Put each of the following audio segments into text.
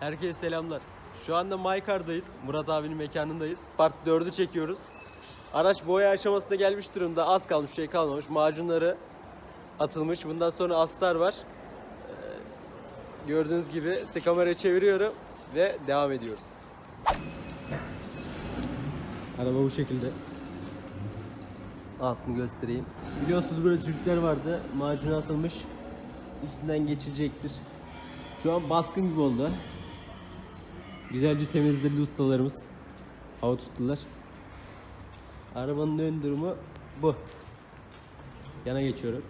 Herkese selamlar. Şu anda Maykar'dayız. Murat abinin mekanındayız. Part 4'ü çekiyoruz. Araç boya aşamasına gelmiş durumda. Az kalmış, şey kalmamış. Macunları atılmış. Bundan sonra astar var. Ee, gördüğünüz gibi size kamerayı çeviriyorum ve devam ediyoruz. Araba bu şekilde. Altını göstereyim. Biliyorsunuz böyle çocuklar vardı. Macunu atılmış. Üstünden geçilecektir. Şu an baskın gibi oldu. Güzelce temizledi ustalarımız. Hava tuttular. Arabanın ön durumu bu. Yana geçiyorum.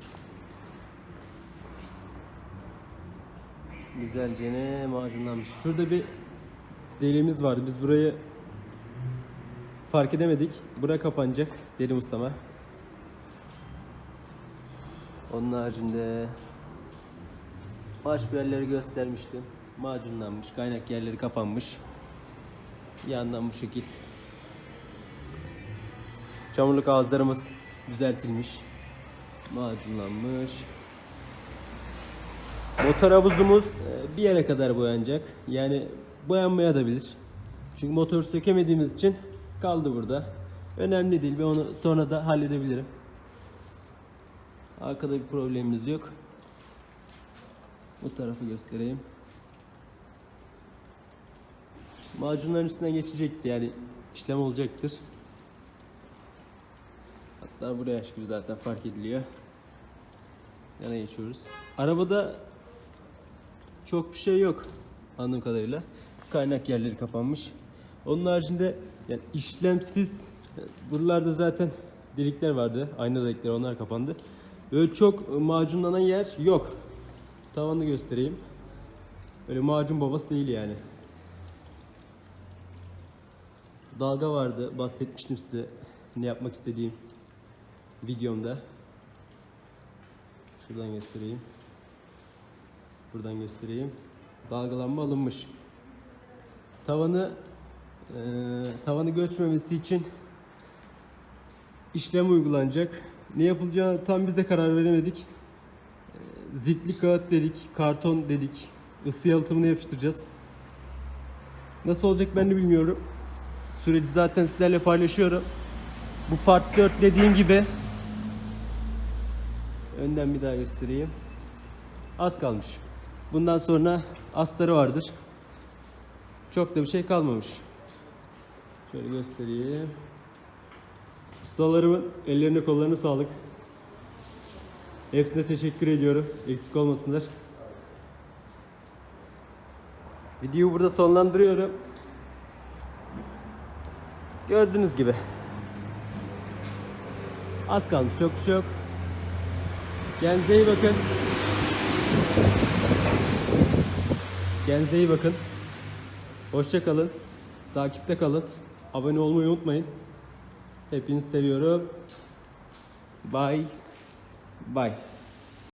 Güzelce ne macunlanmış. Şurada bir deliğimiz vardı. Biz burayı fark edemedik. Bura kapanacak. Deli ustama. Onun haricinde Baş yerleri göstermiştim. Macunlanmış, kaynak yerleri kapanmış. Yandan bu şekil. Çamurluk ağızlarımız düzeltilmiş. Macunlanmış. Motor havuzumuz e, bir yere kadar boyanacak. Yani boyanmaya da bilir. Çünkü motor sökemediğimiz için kaldı burada. Önemli değil. Ben onu sonra da halledebilirim. Arkada bir problemimiz yok. Bu tarafı göstereyim. Macunların üstünden geçecekti yani işlem olacaktır. Hatta buraya aşkı zaten fark ediliyor. Yana geçiyoruz. Arabada çok bir şey yok anladığım kadarıyla. Kaynak yerleri kapanmış. Onun haricinde yani işlemsiz buralarda zaten delikler vardı. Ayna delikleri onlar kapandı. Böyle çok macunlanan yer yok. Tavanı göstereyim. Öyle macun babası değil yani. Dalga vardı. Bahsetmiştim size ne yapmak istediğim videomda. Şuradan göstereyim. Buradan göstereyim. Dalgalanma alınmış. Tavanı eee, tavanı göçmemesi için işlem uygulanacak. Ne yapılacağını tam biz de karar veremedik. Zipli kağıt dedik, karton dedik. Isı yalıtımını yapıştıracağız. Nasıl olacak ben de bilmiyorum. Süreci zaten sizlerle paylaşıyorum. Bu part 4 dediğim gibi önden bir daha göstereyim. Az kalmış. Bundan sonra astarı vardır. Çok da bir şey kalmamış. Şöyle göstereyim. Ustalarımın ellerine kollarına sağlık. Hepsine teşekkür ediyorum. Eksik olmasınlar. Videoyu burada sonlandırıyorum. Gördüğünüz gibi. Az kalmış, çok bir şey yok. Kendinize iyi bakın. Kendinize iyi bakın. Hoşça kalın. Takipte kalın. Abone olmayı unutmayın. Hepinizi seviyorum. Bye. Bye.